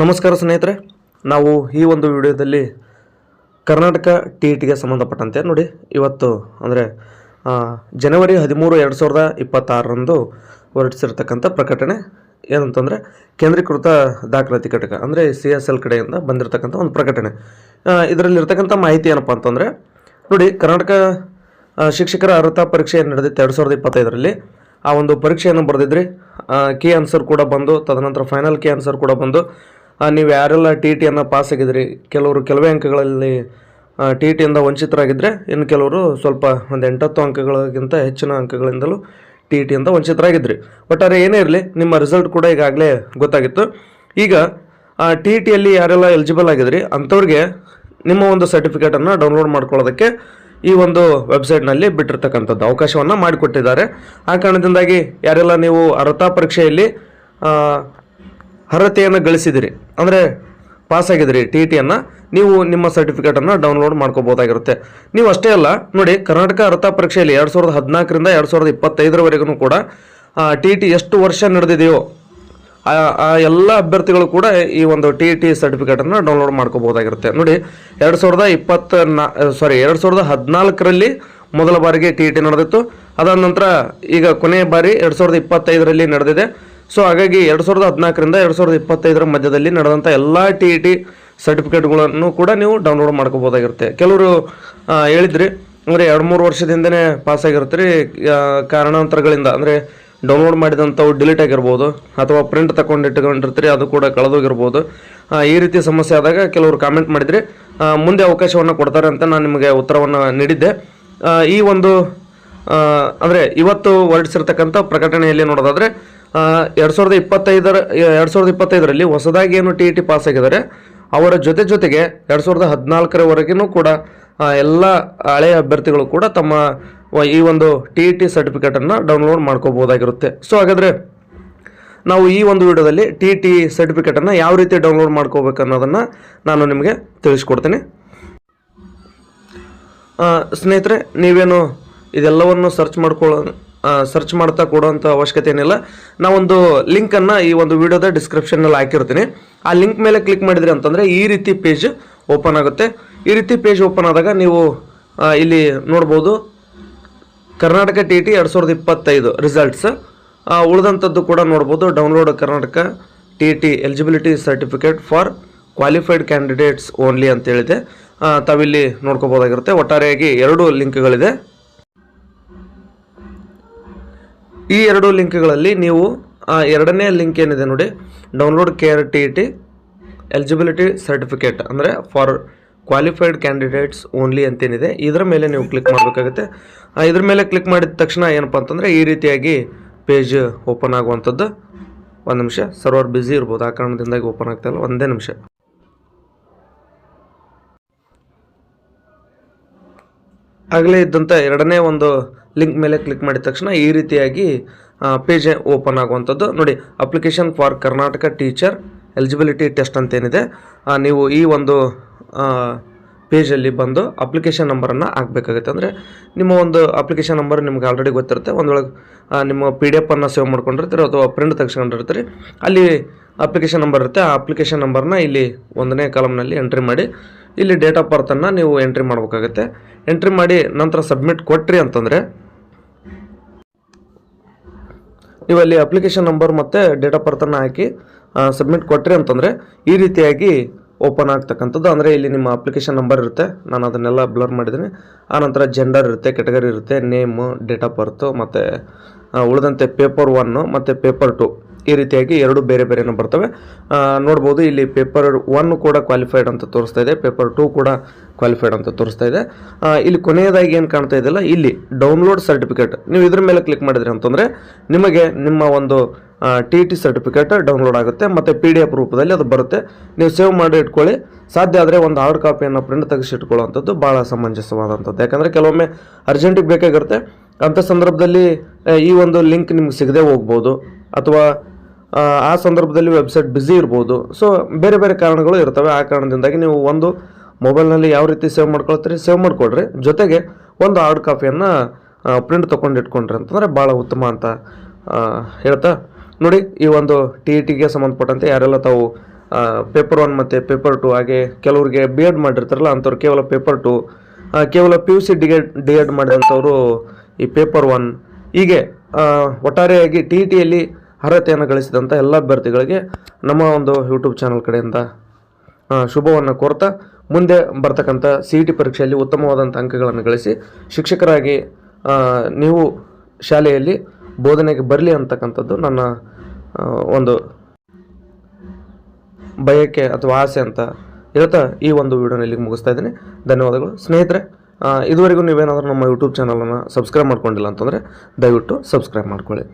ನಮಸ್ಕಾರ ಸ್ನೇಹಿತರೆ, ನಾವು ಈ ಒಂದು ವಿಡಿಯೋದಲ್ಲಿ ಕರ್ನಾಟಕ ಟಿ ಇ ಸಂಬಂಧಪಟ್ಟಂತೆ ನೋಡಿ, ಇವತ್ತು ಅಂದರೆ ಜನವರಿ ಹದಿಮೂರು ಎರಡು ಸಾವಿರದ ಇಪ್ಪತ್ತಾರರಂದು ಹೊರಡಿಸಿರ್ತಕ್ಕಂಥ ಪ್ರಕಟಣೆ ಏನಂತಂದರೆ, ಕೇಂದ್ರೀಕೃತ ದಾಖಲಾತಿ ಘಟಕ, ಅಂದರೆ ಸಿ ಎಸ್ ಎಲ್ ಕಡೆಯಿಂದ ಬಂದಿರತಕ್ಕಂಥ ಒಂದು ಪ್ರಕಟಣೆ. ಇದರಲ್ಲಿರ್ತಕ್ಕಂಥ ಮಾಹಿತಿ ಏನಪ್ಪ ಅಂತಂದರೆ, ನೋಡಿ, ಕರ್ನಾಟಕ ಶಿಕ್ಷಕರ ಅರ್ಹತಾ ಪರೀಕ್ಷೆ ನಡೆದಿತ್ತು ಎರಡು ಸಾವಿರದ ಇಪ್ಪತ್ತೈದರಲ್ಲಿ. ಆ ಒಂದು ಪರೀಕ್ಷೆಯನ್ನು ಬರೆದಿದ್ರಿ ಕೀ ಆನ್ಸರ್ ಕೂಡ ಬಂದು, ತದನಂತರ ಫೈನಲ್ ಕೀ ಆನ್ಸರ್ ಕೂಡ ಬಂದು ನೀವು ಯಾರೆಲ್ಲ ಟಿ ಟಿಯನ್ನು ಪಾಸ್ ಆಗಿದ್ರಿ ಕೆಲವರು ಕೆಲವೇ ಅಂಕಗಳಲ್ಲಿ ಟಿ ಟಿಯಿಂದ ವಂಚಿತರಾಗಿದ್ದರೆ ಇನ್ನು ಕೆಲವರು ಸ್ವಲ್ಪ ಒಂದು ಎಂಟತ್ತು ಅಂಕಗಳಿಗಿಂತ ಹೆಚ್ಚಿನ ಅಂಕಗಳಿಂದಲೂ ಟಿ ಟಿಯಿಂದ ಬಟ್ ಒಟ್ಟಾರೆ ಏನೇ ಇರಲಿ, ನಿಮ್ಮ ರಿಸಲ್ಟ್ ಕೂಡ ಈಗಾಗಲೇ ಗೊತ್ತಾಗಿತ್ತು. ಈಗ ಟಿ ಟಿಯಲ್ಲಿ ಯಾರೆಲ್ಲ ಎಲಿಜಿಬಲ್ ಆಗಿದ್ರಿ, ಅಂಥವ್ರಿಗೆ ನಿಮ್ಮ ಒಂದು ಸರ್ಟಿಫಿಕೇಟನ್ನು ಡೌನ್ಲೋಡ್ ಮಾಡ್ಕೊಳ್ಳೋದಕ್ಕೆ ಈ ಒಂದು ವೆಬ್ಸೈಟ್ನಲ್ಲಿ ಬಿಟ್ಟಿರ್ತಕ್ಕಂಥದ್ದು ಅವಕಾಶವನ್ನು ಮಾಡಿಕೊಟ್ಟಿದ್ದಾರೆ. ಆ ಕಾರಣದಿಂದಾಗಿ ಯಾರೆಲ್ಲ ನೀವು ಅರ್ಹತಾ ಪರೀಕ್ಷೆಯಲ್ಲಿ ಅರ್ಹತೆಯನ್ನು ಗಳಿಸಿದಿರಿ. ಅಂದರೆ ಪಾಸ್ ಟಿ ಟಿಯನ್ನು ನೀವು ನಿಮ್ಮ ಸರ್ಟಿಫಿಕೇಟನ್ನು ಡೌನ್ಲೋಡ್ ಮಾಡ್ಕೋಬೋದಾಗಿರುತ್ತೆ. ನೀವು ಅಷ್ಟೇ ಅಲ್ಲ, ನೋಡಿ ಕರ್ನಾಟಕ ಅರ್ಹತಾ ಪರೀಕ್ಷೆಯಲ್ಲಿ ಎರಡು ಸಾವಿರದ ಹದಿನಾಲ್ಕರಿಂದ ಎರಡು ಸಾವಿರದ ಇಪ್ಪತ್ತೈದರವರೆಗೂ ಕೂಡ ಟಿ ಟಿ ಎಷ್ಟು ವರ್ಷ ನಡೆದಿದೆಯೋ, ಆ ಎಲ್ಲ ಅಭ್ಯರ್ಥಿಗಳು ಕೂಡ ಈ ಒಂದು ಟಿ ಟಿ ಸರ್ಟಿಫಿಕೇಟನ್ನು ಡೌನ್ಲೋಡ್ ಮಾಡ್ಕೋಬೋದಾಗಿರುತ್ತೆ. ನೋಡಿ, ಎರಡು ಸಾವಿರದ ಇಪ್ಪತ್ತ ನಾ ಸಾರಿ ಎರಡು ಸಾವಿರದ ಹದಿನಾಲ್ಕರಲ್ಲಿ ಮೊದಲ ಬಾರಿಗೆ ಟಿ ಟಿ ನಡೆದಿತ್ತು. ಅದಾದ ನಂತರ ಈಗ ಕೊನೆಯ ಬಾರಿ ಎರಡು ಸಾವಿರದ ಇಪ್ಪತ್ತೈದರಲ್ಲಿ ನಡೆದಿದೆ. ಸೊ ಹಾಗಾಗಿ ಎರಡು ಸಾವಿರದ ಹದಿನಾಲ್ಕರಿಂದ ಎರಡು ಸಾವಿರದ ಇಪ್ಪತ್ತೈದರ ಮಧ್ಯದಲ್ಲಿ ನಡೆದಂಥ ಎಲ್ಲ ಟಿ ಇ ಟಿ ಸರ್ಟಿಫಿಕೇಟ್ಗಳನ್ನು ಕೂಡ ನೀವು ಡೌನ್ಲೋಡ್ ಮಾಡ್ಕೋಬೋದಾಗಿರುತ್ತೆ. ಕೆಲವರು ಹೇಳಿದ್ರಿ, ಅಂದರೆ ಎರಡು ಮೂರು ವರ್ಷದಿಂದನೇ ಆಗಿರ್ತೀರಿ ಕಾರಣಾಂತರಗಳಿಂದ. ಅಂದರೆ ಡೌನ್ಲೋಡ್ ಮಾಡಿದಂಥವು ಡಿಲೀಟ್ ಆಗಿರ್ಬೋದು, ಅಥವಾ ಪ್ರಿಂಟ್ ತಗೊಂಡು ಇಟ್ಕೊಂಡಿರ್ತೀರಿ, ಅದು ಕೂಡ ಕಳೆದೋಗಿರ್ಬೋದು. ಈ ರೀತಿ ಸಮಸ್ಯೆ ಆದಾಗ ಕೆಲವರು ಕಾಮೆಂಟ್ ಮಾಡಿದ್ರಿ ಮುಂದೆ ಅವಕಾಶವನ್ನು ಕೊಡ್ತಾರೆ ಅಂತ ನಾನು ನಿಮಗೆ ಉತ್ತರವನ್ನು ನೀಡಿದ್ದೆ. ಈ ಒಂದು ಅಂದರೆ ಇವತ್ತು ಹೊರಡಿಸಿರ್ತಕ್ಕಂಥ ಪ್ರಕಟಣೆಯಲ್ಲಿ ನೋಡೋದಾದರೆ ಎರಡು ಸಾವಿರದ ಇಪ್ಪತ್ತೈದರ, ಎರಡು ಸಾವಿರದ ಇಪ್ಪತ್ತೈದರಲ್ಲಿ ಹೊಸದಾಗಿ ಏನು ಟಿ ಇ ಟಿ ಪಾಸ್ ಆಗಿದ್ದಾರೆ, ಅವರ ಜೊತೆ ಜೊತೆಗೆ ಎರಡು ಸಾವಿರದ ಹದಿನಾಲ್ಕರವರೆಗೂ ಕೂಡ ಎಲ್ಲ ಹಳೆಯ ಅಭ್ಯರ್ಥಿಗಳು ಕೂಡ ತಮ್ಮ ಈ ಒಂದು ಟಿ ಇ ಟಿ ಸರ್ಟಿಫಿಕೇಟನ್ನು ಡೌನ್ಲೋಡ್ ಮಾಡ್ಕೋಬೋದಾಗಿರುತ್ತೆ ಸೊ ಹಾಗಾದರೆ, ನಾವು ಈ ಒಂದು ವಿಡಿಯೋದಲ್ಲಿ ಟಿ ಟಿ ಸರ್ಟಿಫಿಕೇಟನ್ನು ಯಾವ ರೀತಿ ಡೌನ್ಲೋಡ್ ಮಾಡ್ಕೋಬೇಕು ಅನ್ನೋದನ್ನು ನಾನು ನಿಮಗೆ ತಿಳಿಸ್ಕೊಡ್ತೀನಿ. ಸ್ನೇಹಿತರೆ, ನೀವೇನು ಇದೆಲ್ಲವನ್ನು ಸರ್ಚ್ ಮಾಡ್ಕೊಳ್ಳೋ ಸರ್ಚ್ ಮಾಡ್ತಾ ಕೊಡುವಂಥ ಅವಶ್ಯಕತೆ ಏನಿಲ್ಲ. ನಾವೊಂದು ಲಿಂಕನ್ನು ಈ ಒಂದು ವಿಡಿಯೋದ ಡಿಸ್ಕ್ರಿಪ್ಷನ್ನಲ್ಲಿ ಹಾಕಿರ್ತೀನಿ. ಆ ಲಿಂಕ್ ಮೇಲೆ ಕ್ಲಿಕ್ ಮಾಡಿದ್ರಿ ಅಂತಂದರೆ ಈ ರೀತಿ ಪೇಜ್ ಓಪನ್ ಆಗುತ್ತೆ. ಈ ರೀತಿ ಪೇಜ್ ಓಪನ್ ಆದಾಗ ನೀವು ಇಲ್ಲಿ ನೋಡ್ಬೋದು. ಕರ್ನಾಟಕ ಟಿ ಟಿ ಎರಡು ಸಾವಿರದ ಇಪ್ಪತ್ತೈದು ರಿಸಲ್ಟ್ಸ್ ಉಳಿದಂಥದ್ದು ಕೂಡ ನೋಡ್ಬೋದು. Download Karnataka T T eligibility certificate for qualified candidates only ಅಂತ ಹೇಳಿದೆ. ತಾವಿಲ್ಲಿ ನೋಡ್ಕೋಬೋದಾಗಿರುತ್ತೆ. ಒಟ್ಟಾರೆಯಾಗಿ ಎರಡು ಲಿಂಕ್ಗಳಿದೆ ಈ ಎರಡು ಲಿಂಕ್ಗಳಲ್ಲಿ ನೀವು ಎರಡನೇ ಲಿಂಕ್ ಏನಿದೆ ನೋಡಿ download KAR T T eligibility certificate ಅಂದರೆ ಫಾರ್ ಕ್ವಾಲಿಫೈಡ್ ಕ್ಯಾಂಡಿಡೇಟ್ಸ್ ಓನ್ಲಿ ಅಂತೇನಿದೆ. ಇದರ ಮೇಲೆ ನೀವು ಕ್ಲಿಕ್ ಮಾಡಬೇಕಾಗುತ್ತೆ. ಇದ್ರ ಮೇಲೆ ಕ್ಲಿಕ್ ಮಾಡಿದ ತಕ್ಷಣ ಏನಪ್ಪ ಅಂತಂದರೆ ಈ ರೀತಿಯಾಗಿ ಪೇಜ್ ಓಪನ್ ಆಗುವಂಥದ್ದು. ಒಂದು ನಿಮಿಷ ಸರ್ವರ್ ಬ್ಯುಸಿ ಇರ್ಬೋದು. ಆ ಕಾರಣದಿಂದಾಗಿ ಓಪನ್ ಆಗ್ತಾಯಿಲ್ಲ ಒಂದೇ ನಿಮಿಷ. ಆಗಲೇ ಇದ್ದಂಥ ಎರಡನೇ ಒಂದು ಲಿಂಕ್ ಮೇಲೆ ಕ್ಲಿಕ್ ಮಾಡಿದ ತಕ್ಷಣ ಈ ರೀತಿಯಾಗಿ ಪೇಜ್ ಓಪನ್ ಆಗುವಂಥದ್ದು. ನೋಡಿ application for Karnataka teacher eligibility test ಅಂತ ಏನಿದೆ ನೀವು ಈ ಒಂದು ಪೇಜಲ್ಲಿ ಬಂದು ಅಪ್ಲಿಕೇಶನ್ ನಂಬರನ್ನು ಹಾಕಬೇಕಾಗುತ್ತೆ. ಅಂದರೆ ನಿಮ್ಮ ಒಂದು ಅಪ್ಲಿಕೇಶನ್ ನಂಬರ್ ನಿಮ್ಗೆ ಆಲ್ರೆಡಿ ಗೊತ್ತಿರುತ್ತೆ. ಒಂದೊಳಗೆ ನಿಮ್ಮ ಪಿ ಡಿ ಎಫನ್ನು ಸೇವ್ ಮಾಡ್ಕೊಂಡಿರ್ತೀರಿ ಅಥವಾ ಪ್ರಿಂಟ್ ತೆಗೆಸ್ಕೊಂಡಿರ್ತೀರಿ. ಅಲ್ಲಿ ಅಪ್ಲಿಕೇಶನ್ ನಂಬರ್ ಇರುತ್ತೆ. ಆ ಅಪ್ಲಿಕೇಶನ್ ನಂಬರ್ನ ಇಲ್ಲಿ ಒಂದನೇ ಕಾಲಮ್ನಲ್ಲಿ ಎಂಟ್ರಿ ಮಾಡಿ ಇಲ್ಲಿ ಡೇಟ್ ಆಫ್ ಬರ್ತನ್ನು ನೀವು ಎಂಟ್ರಿ ಮಾಡಬೇಕಾಗುತ್ತೆ. ಎಂಟ್ರಿ ಮಾಡಿ ನಂತರ ಸಬ್ಮಿಟ್ ಕೊಟ್ರಿ ಅಂತಂದರೆ ನೀವು ಅಲ್ಲಿ ಅಪ್ಲಿಕೇಶನ್ ನಂಬರ್ ಮತ್ತು ಡೇಟ್ ಆಫ್ ಬರ್ತನ್ನು ಹಾಕಿ ಸಬ್ಮಿಟ್ ಕೊಟ್ರಿ ಅಂತಂದರೆ ಈ ರೀತಿಯಾಗಿ ಓಪನ್ ಆಗ್ತಕ್ಕಂಥದ್ದು. ಅಂದರೆ ಇಲ್ಲಿ ನಿಮ್ಮ ಅಪ್ಲಿಕೇಶನ್ ನಂಬರ್ ಇರುತ್ತೆ. ನಾನು ಅದನ್ನೆಲ್ಲ ಬ್ಲರ್ ಮಾಡಿದ್ದೀನಿ. ಆನಂತರ ಜೆಂಡರ್ ಇರುತ್ತೆ ಕೆಟಗರಿ ಇರುತ್ತೆ ನೇಮು ಡೇಟ್ ಆಫ್ ಬರ್ತು ಮತ್ತು ಉಳಿದಂತೆ ಪೇಪರ್ ಒನ್ನು ಮತ್ತು ಪೇಪರ್ ಟು ಈ ರೀತಿಯಾಗಿ ಎರಡು ಬೇರೆ ಬೇರೆನೂ ಬರ್ತವೆ. ನೋಡ್ಬೋದು ಇಲ್ಲಿ ಪೇಪರ್ ಒನ್ ಕೂಡ ಕ್ವಾಲಿಫೈಡ್ ಅಂತ ತೋರಿಸ್ತಾ ಇದೆ, ಪೇಪರ್ ಟೂ ಕೂಡ ಕ್ವಾಲಿಫೈಡ್ ಅಂತ ತೋರಿಸ್ತಾ ಇದೆ. ಇಲ್ಲಿ ಕೊನೆಯದಾಗಿ ಏನು ಕಾಣ್ತಾ ಇದೆಯಲ್ಲ, ಇಲ್ಲಿ ಡೌನ್ಲೋಡ್ ಸರ್ಟಿಫಿಕೇಟ್ ನೀವು ಇದ್ರ ಮೇಲೆ ಕ್ಲಿಕ್ ಮಾಡಿದ್ರಿ ಅಂತಂದರೆ ನಿಮಗೆ ನಿಮ್ಮ ಒಂದು ಟಿ ಟಿ ಸರ್ಟಿಫಿಕೇಟ್ ಡೌನ್ಲೋಡ್ ಆಗುತ್ತೆ, ಮತ್ತು ಪಿ ಡಿ ಎಫ್ ರೂಪದಲ್ಲಿ ಅದು ಬರುತ್ತೆ. ನೀವು ಸೇವ್ ಮಾಡಿ ಇಟ್ಕೊಳ್ಳಿ. ಸಾಧ್ಯ ಆದರೆ ಒಂದು ಹಾರ್ಡ್ ಕಾಪಿಯನ್ನು ಪ್ರಿಂಟ್ ತೆಗೆಸಿ ಇಟ್ಕೊಳ್ಳುವಂಥದ್ದು ಭಾಳ ಸಮಂಜಸವಾದಂಥದ್ದು. ಯಾಕಂದರೆ ಕೆಲವೊಮ್ಮೆ ಅರ್ಜೆಂಟಿಗೆ ಬೇಕಾಗಿರುತ್ತೆ. ಅಂಥ ಸಂದರ್ಭದಲ್ಲಿ ಈ ಒಂದು ಲಿಂಕ್ ನಿಮ್ಗೆ ಸಿಗದೆ ಹೋಗ್ಬೋದು. ಅಥವಾ ಆ, ಸಂದರ್ಭದಲ್ಲಿ ವೆಬ್ಸೈಟ್ ಬ್ಯುಸಿ ಇರ್ಬೋದು. ಸೊ ಬೇರೆ ಬೇರೆ ಕಾರಣಗಳು ಇರ್ತವೆ. ಆ ಕಾರಣದಿಂದಾಗಿ ನೀವು ಒಂದು ಮೊಬೈಲ್ನಲ್ಲಿ ಯಾವ ರೀತಿ ಸೇವ್ ಮಾಡ್ಕೊಳ್ತೀರಿ ಸೇವ್ ಮಾಡಿಕೊಡ್ರಿ. ಜೊತೆಗೆ ಒಂದು ಹಾರ್ಡ್ ಕಾಪಿಯನ್ನು ಪ್ರಿಂಟ್ ತೊಗೊಂಡು ಇಟ್ಕೊಂಡ್ರಿ ಅಂತಂದರೆ ಭಾಳ ಉತ್ತಮ ಅಂತ ಹೇಳ್ತಾ. ನೋಡಿ ಈ ಒಂದು ಟಿ ಇ ಟಿಗೆ ಸಂಬಂಧಪಟ್ಟಂತೆ ಯಾರೆಲ್ಲ ತಾವು ಪೇಪರ್ ಒನ್ ಮತ್ತು ಪೇಪರ್ ಟು ಹಾಗೆ ಕೆಲವರಿಗೆ ಬಿ ಎಡ್ ಮಾಡಿರ್ತಾರಲ್ಲ ಅಂಥವ್ರು ಕೇವಲ ಪೇಪರ್ ಟು ಕೇವಲ P U C D Ed D Ed ಮಾಡಿದಂಥವರು ಈ ಪೇಪರ್ ಒನ್ ಹೀಗೆ ಒಟ್ಟಾರೆಯಾಗಿ ಟಿ ಟಿಯಲ್ಲಿ ಅರ್ಹತೆಯನ್ನು ಗಳಿಸಿದಂಥ ಎಲ್ಲ ಅಭ್ಯರ್ಥಿಗಳಿಗೆ ನಮ್ಮ ಒಂದು ಯೂಟ್ಯೂಬ್ ಚಾನಲ್ ಕಡೆಯಿಂದ ಶುಭವನ್ನು ಕೋರ್ತಾ ಮುಂದೆ ಬರ್ತಕ್ಕಂಥ ಸಿ ಇ ಟಿ ಪರೀಕ್ಷೆಯಲ್ಲಿ ಉತ್ತಮವಾದಂಥ ಅಂಕಗಳನ್ನು ಗಳಿಸಿ ಶಿಕ್ಷಕರಾಗಿ ನೀವು ಶಾಲೆಯಲ್ಲಿ ಬೋಧನೆಗೆ ಬರಲಿ ಅಂತಕ್ಕಂಥದ್ದು ನನ್ನ ಒಂದು ಬಯಕೆ ಅಥವಾ ಆಸೆ ಅಂತ ಹೇಳ್ತಾ ಈ ಒಂದು ವಿಡಿಯೋನ ಇಲ್ಲಿಗೆ ಮುಗಿಸ್ತಾ ಇದ್ದೀನಿ. ಧನ್ಯವಾದಗಳು. ಸ್ನೇಹಿತರೆ ಇದುವರೆಗೂ ನೀವೇನಾದರೂ ನಮ್ಮ ಯೂಟ್ಯೂಬ್ ಚಾನಲನ್ನು ಸಬ್ಸ್ಕ್ರೈಬ್ ಮಾಡ್ಕೊಂಡಿಲ್ಲ ಅಂತಂದರೆ ದಯವಿಟ್ಟು ಸಬ್ಸ್ಕ್ರೈಬ್ ಮಾಡ್ಕೊಳ್ಳಿ.